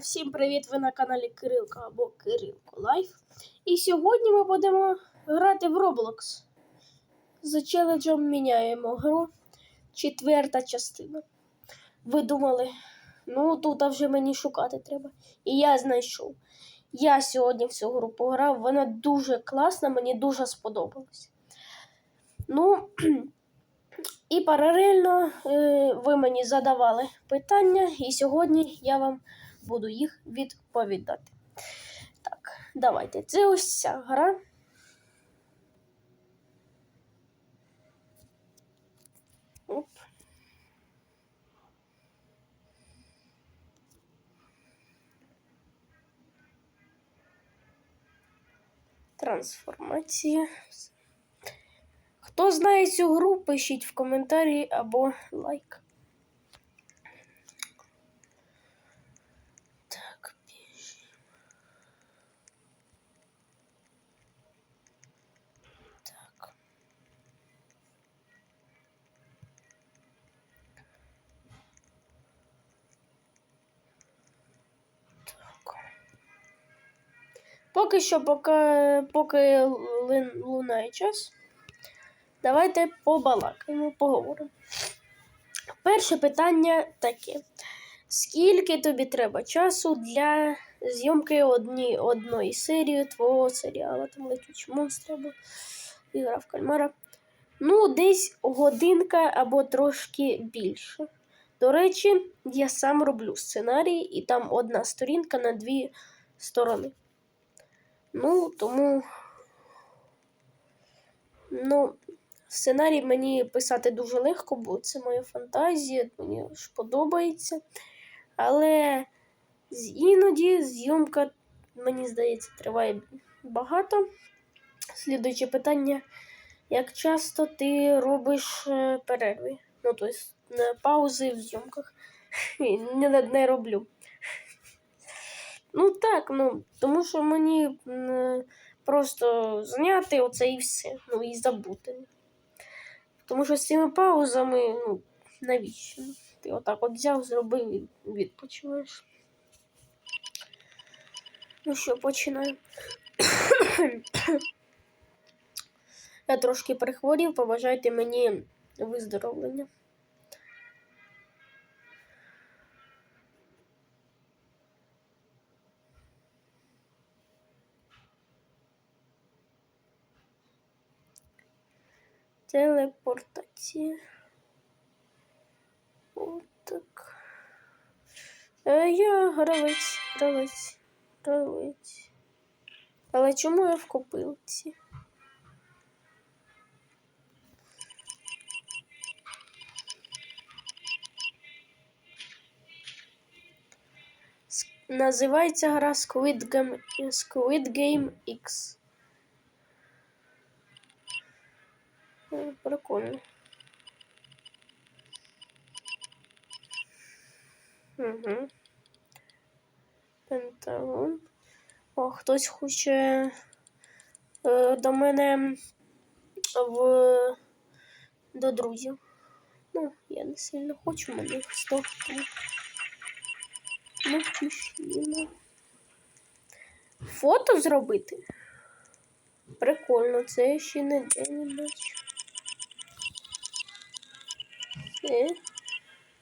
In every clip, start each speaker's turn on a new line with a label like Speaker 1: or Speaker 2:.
Speaker 1: Всім привіт! Ви на каналі Кирилка або Кирилко Лайф. І сьогодні ми будемо грати в Roblox. За челенджем міняємо гру. Четверта частина. Ви думали, ну тут вже мені шукати треба. І я знайшов. Я сьогодні в цю гру пограв, вона дуже класна, мені дуже сподобалась. Ну, і паралельно е, ви мені задавали питання, і сьогодні я вам буду їх відповідати. Так, давайте. Це ось ця гра. Оп. Трансформація. Хто знає цю гру, пишіть в коментарі або лайк. Поки що, поки, поки лунає час. Давайте побалакаємо, поговоримо. Перше питання таке: скільки тобі треба часу для зйомки одні, одної серії твого серіалу? Там летючі монстри або ігра в кальмара? Ну, десь годинка або трошки більше. До речі, я сам роблю сценарій, і там одна сторінка на дві сторони. Ну, тому. Ну, Сценарій мені писати дуже легко, бо це моя фантазія, мені ж подобається. Але іноді зйомка, мені здається, триває багато. Слідуюче питання: як часто ти робиш е, перерви? Ну, тобто паузи в зйомках. Не, не роблю. Ну так, ну, тому що мені просто зняти оце і все. Ну і забути. Тому що з цими паузами, ну, навіщо? Ти отак от взяв, зробив і відпочиваєш. Ну що, починаємо. Я трошки перехворів, побажайте мені виздоровлення. Телепортація. Отак. Е, я гравець, гравець, гравець. Але чому я в копилці? Називається гра Squid Game, Squid Game X. Прикольно. Угу. Пентагон. О, хтось хоче е, до мене в до друзів. Ну, я не сильно хочу, 100. тому Не пішли. Фото зробити? Прикольно, це я ще не бачу. Все,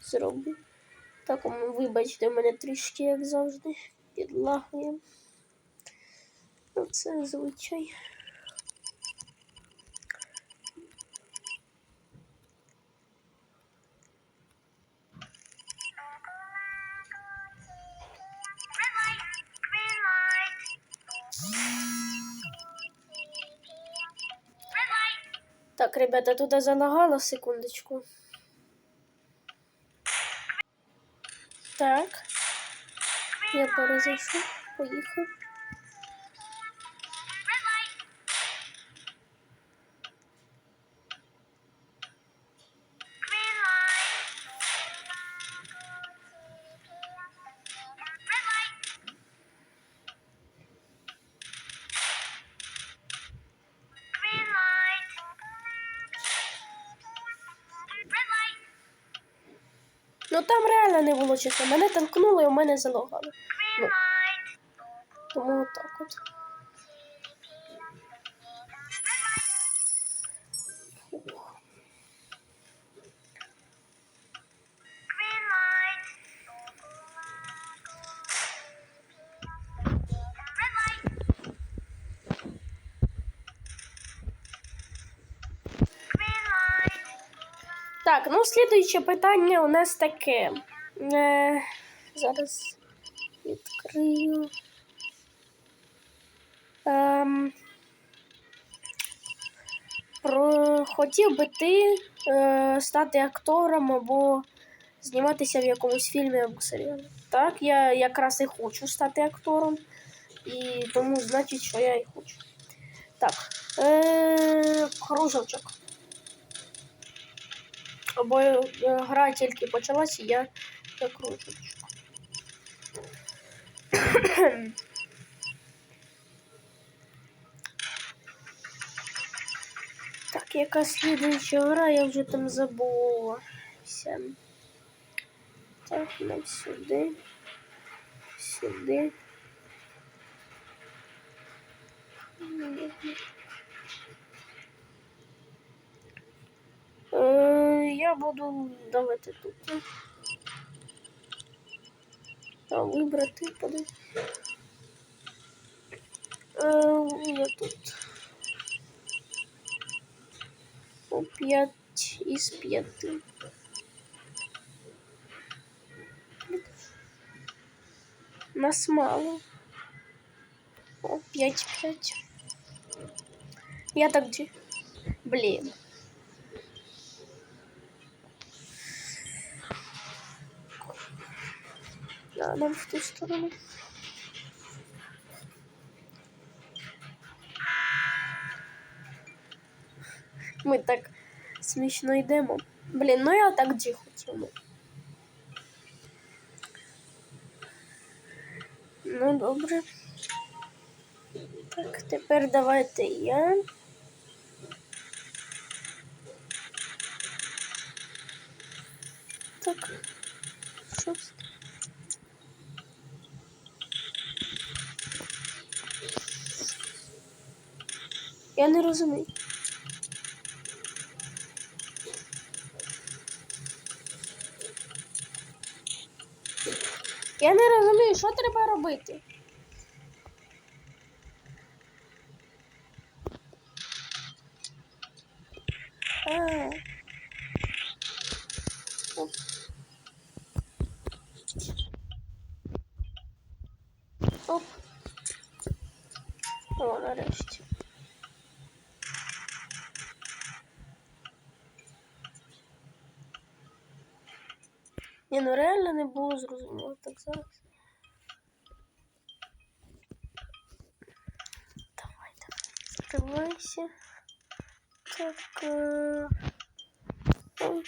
Speaker 1: зроблю. Так, вибачте, в мене трішки, як завжди, підлагує. Ну, це звичай. Так, ребята, туди залагало, секундочку. Так. Я перезайшов, поїхав. Було часу. Мене толкнули і у мене залагали.
Speaker 2: Green
Speaker 1: Ну, тому отак от. Так, ну слідуюче питання у нас таке. Е, зараз відкрию. Ем, про, хотів би ти е, стати актором або зніматися в якомусь фільмі або серіалі. Так, я якраз і хочу стати актором, і тому значить, що я і хочу. Так, е, кружочок. Бо е, гра тільки почалася, і я я кружочок. Так, яка слідуюча гра, я вже там забула. Все. Так, нам сюди. Сюди. Е, Я буду давайте тут. А, вибрати подай. Е, Я тут. По 5 із 5. Нас мало. О, 5-5. Я так де. Да, нам в ту сторону. Ми так смішно йдемо. Блін, ну я так ді хотів. ну. Ну, добре. Так, тепер давайте я. Так. Що Я не розумію. Я не розумію, що треба робити. А. Оп. Оп. О, нарешті. Ні, ну реально не було зрозуміло так зараз. Давай, давай, закривайся. Так. Е... Ой.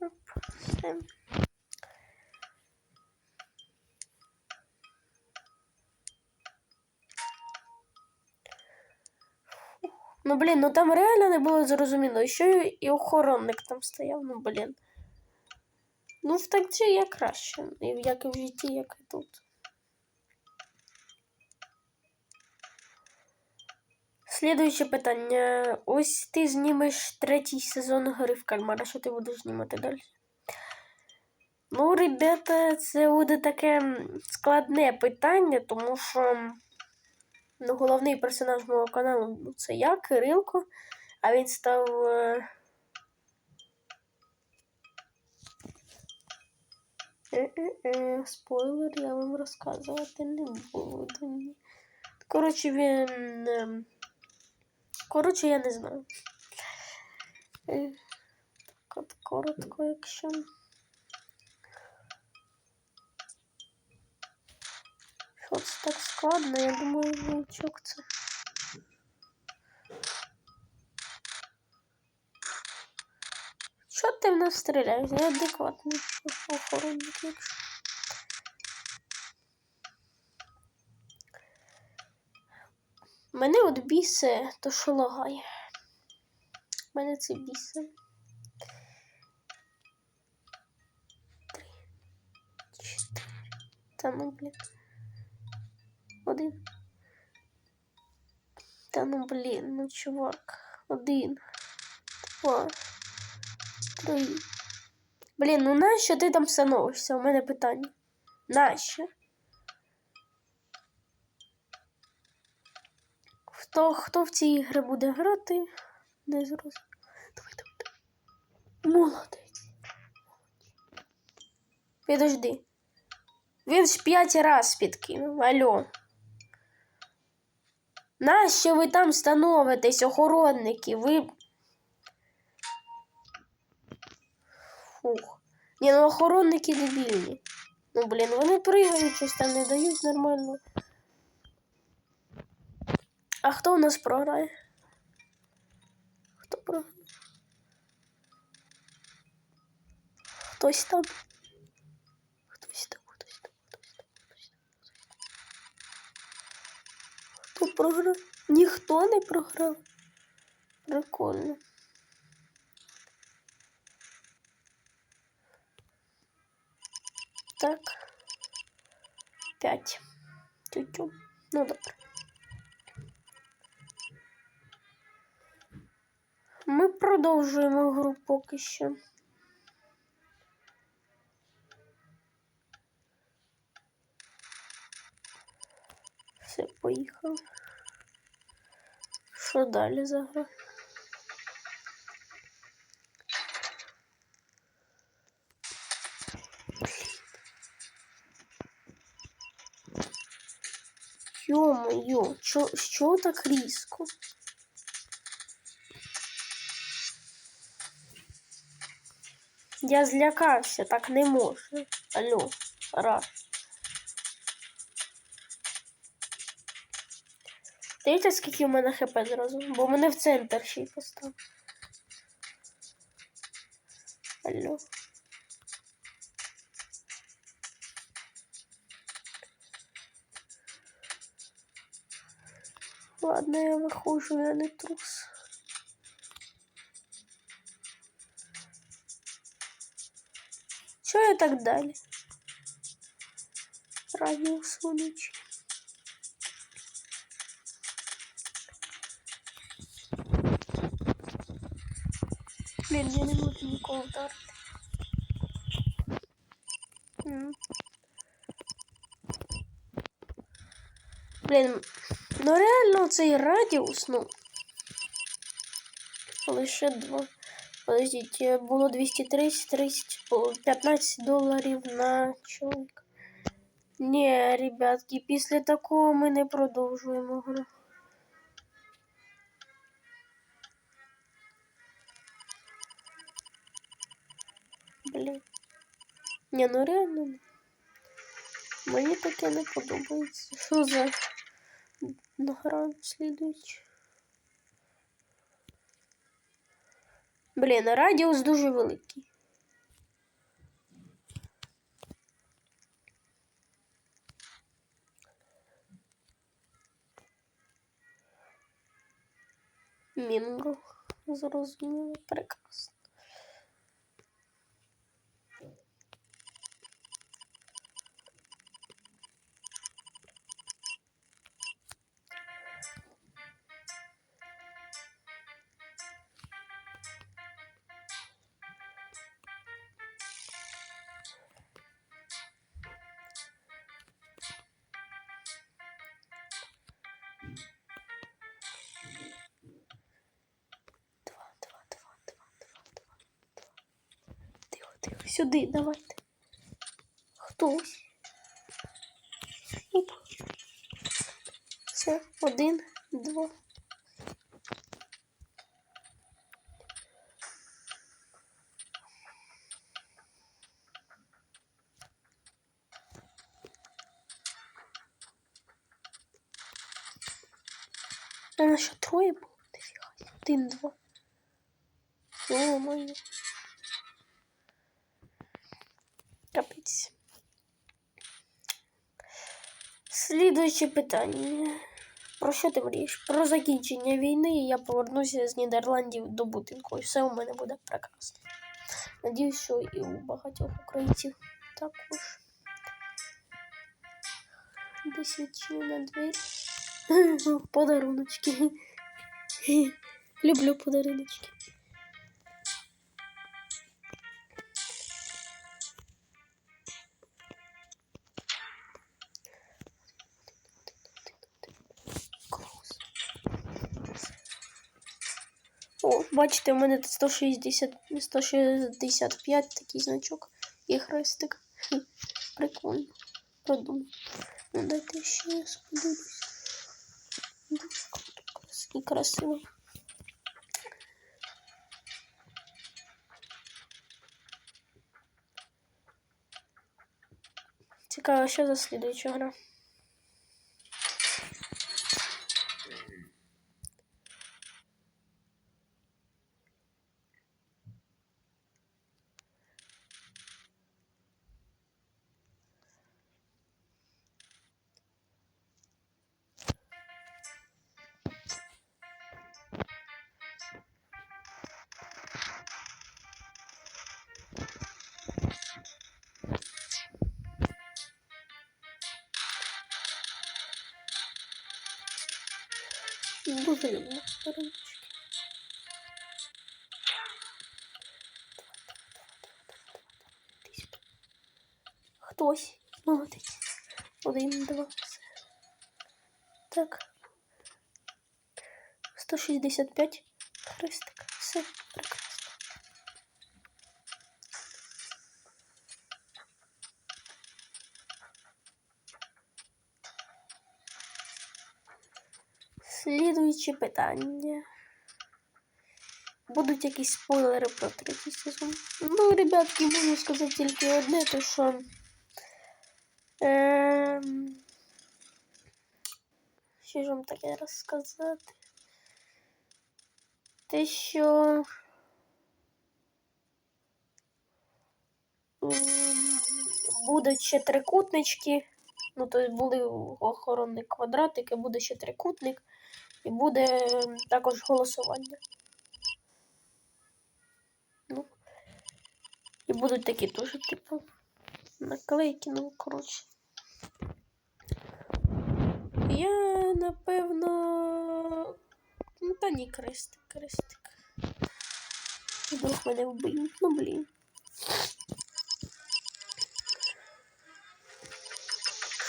Speaker 1: Оп, все. Ну блін, ну там реально не було зрозуміло. Ще і охоронник там стояв, ну блін. Ну, в такці я краще, як і в житті, як і тут. Слідуюче питання. Ось ти знімеш третій сезон гри в кальмара. Що ти будеш знімати далі? Ну, ребята, це буде таке складне питання, тому що ну, головний персонаж мого каналу ну, це я, Кирилко, а він став. е, Е-е-е, спойлер, я вам розказувати не буду. Коротше, він. ем, Коротше, я не знаю. Е, Так от коротко, якщо. Що так складно, я думаю, вовчок це. Що ти в нас стріляєш? Неадекватний охоронник, якщо. Мене от бісе, то що лагає. Мене це бісить. Три. Чотири. Та ну, блін. Один. Та ну, блін, ну чувак. Один. Два. Три. Блін, ну нащо ти там становишся? У мене питання. Нащо? Хто, хто в ці ігри буде грати? Не зрозуміло. Давай, давай, давай. Молодець. Підожди. Він ж п'ять раз підкинув. Алло. Нащо ви там становитесь, охоронники? Ви. Фух. Ні, ну охоронники дебільні. Ну, блін, вони пригають, щось там не дають нормально. А хто у нас програє? Хто програє? Хтось там. Хтось там, хтось там, хтось там, хтось там. Хто програв? Ніхто не програв. Прикольно. Так. П'ять. Тю-тю. Ну добре. Ми продовжуємо гру поки що. Все, поїхали. Що далі за гра? Йо-моє, чо, що так різко? Я злякався, так не можна. Алло, раз. Дивіться, скільки в мене хп зразу, бо мене в центр ще й постав. Алло. Ладно, я виходжу, я не трус. Що я так далі? Радіус вонючий. Блін, я не можу нікого вдарити. М. Блін, ну реально цей радіус, ну. Лише два. Подождіть, е, було 230, 30, було 15 доларів на чоловіка. Ні, ребятки, після такого ми не продовжуємо гру. Ні, ну реально. Мені таке не подобається. Що за награда слідуюча? Блін, радіус дуже великий. Мінго. Зрозуміло, прекрасно. Сюди, давайте. Хтось. Оп. Все, один, два. А на що троє було? Один, два. Ё-моё. Капець. Слідуюче питання. Про що ти мрієш? Про закінчення війни, і я повернуся з Нідерландів до будинку. І все у мене буде прекрасно. Надіюсь, що і у багатьох українців також. Десь відчинена двері. Подаруночки. Люблю подаруночки. О, бачите, у мене тут 160, 165 такий значок і хрестик. Прикольно. Продумав. Ну, дайте ще я сподивлюсь. Дуже і красиво. Цікаво, що за слідуюча гра. Хтось молодець. Один, два. Так. 165 хрестик. Все прекрасно. Слідуюче питання. Будуть якісь спойлери про третій сезон. Ну, ребятки, можу сказати тільки одне, то що. Ем... Що ж вам таке розказати? Те, що. Будуть ще трикутнички. Ну, тобто були охоронні квадратики, буде ще трикутник, і буде ем, також голосування. Ну. І будуть такі дуже, типу, наклейки, ну, коротше. Я, напевно. Ну, та ні, крестик, крестик. Вдруг мене вб'ють, ну блін.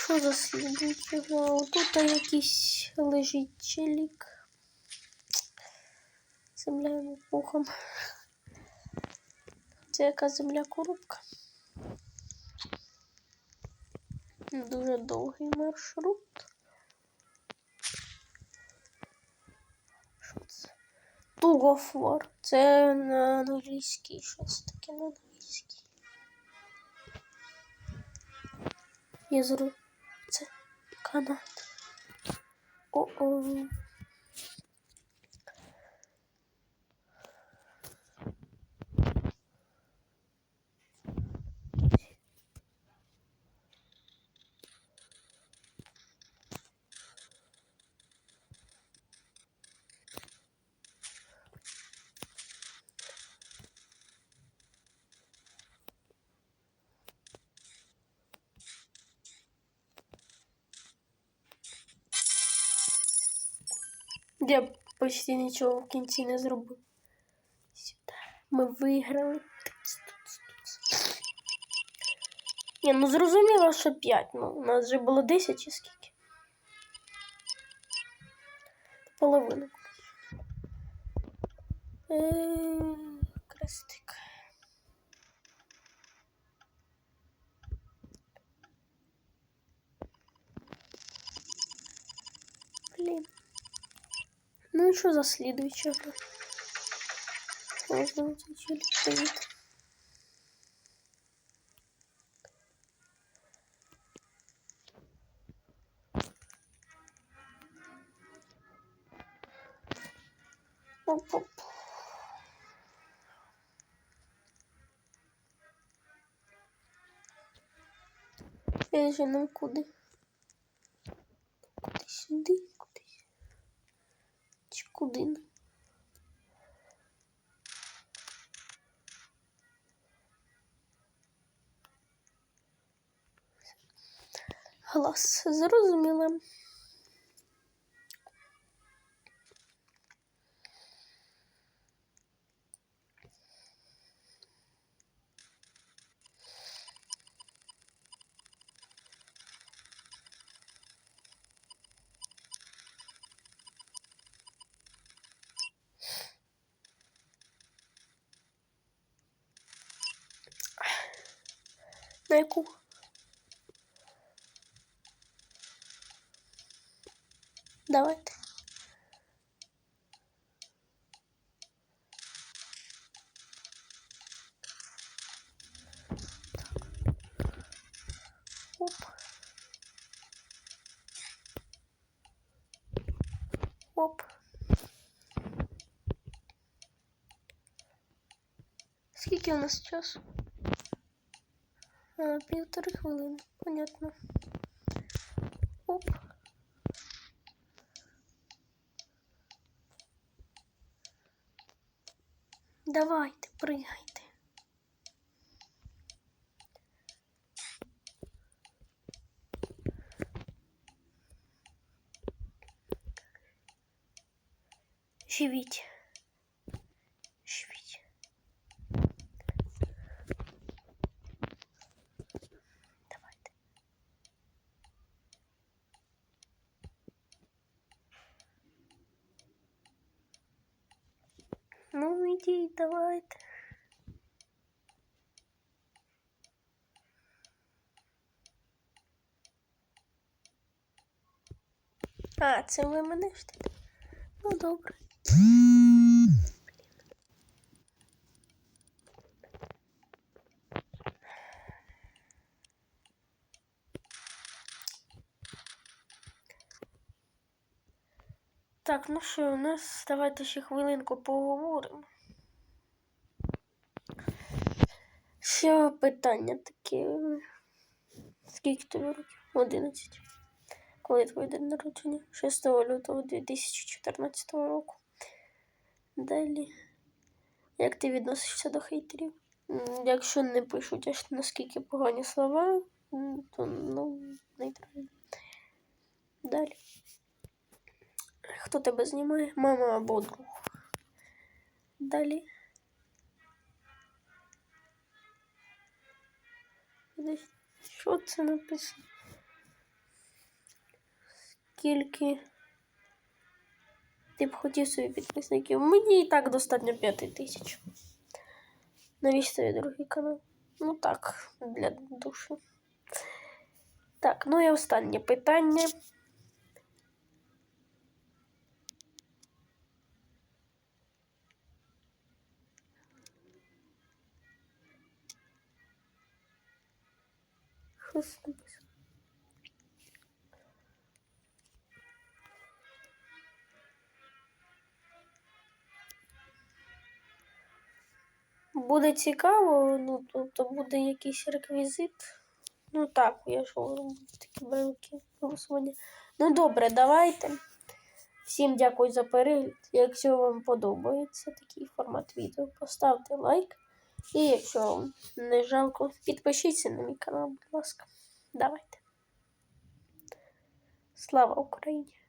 Speaker 1: Що за? Вау, тут якийсь лежить челік. Земля пухом. Це яка земля коробка. Дуже довгий маршрут. Що це? Tug of War. Це на англійській щось таке на англійській. Я зру. Це канат. О-о. Я почти нічого в кінці не зробив. Сюди. Ми виграли. Ні, ну зрозуміло, що 5. Ну, у нас вже було 10 чи скільки. що за слідуюча гра? Можна оцей відповідь. Оп-оп. Я вже нам куди? Куди сюди, Глас, зрозуміла. На яку? Давайте. Оп. Оп. Скільки у нас часу? А, півтори хвилини. Понятно. Оп. Давайте, пригайте. Живіть. Давайте. Ну, ідіть, давайте. А, це ви мене ждете? Ну, добре. Так, ну що, у нас давайте ще хвилинку поговоримо. Ще питання таке. Скільки тобі років? 11. Коли твій день народження? 6 лютого 2014 року. Далі. Як ти відносишся до хейтерів? Якщо не пишуть аж наскільки погані слова, то ну, нейтрально. Далі. Хто тебе знімає? Мама або друг. Далі. Що це написано? Скільки ти б хотів собі підписників? Мені і так достатньо п'яти тисяч. Навіщо тобі другий канал? Ну так, для душі. Так, ну і останнє питання. Щось. Буде цікаво, ну тобто буде якийсь реквізит. Ну так, я ж говорю, такі великі голосування. Ну добре, давайте. Всім дякую за перегляд. Якщо вам подобається такий формат відео, поставте лайк. І якщо вам не жалко, підпишіться на мій канал, будь ласка. Давайте. Слава Україні!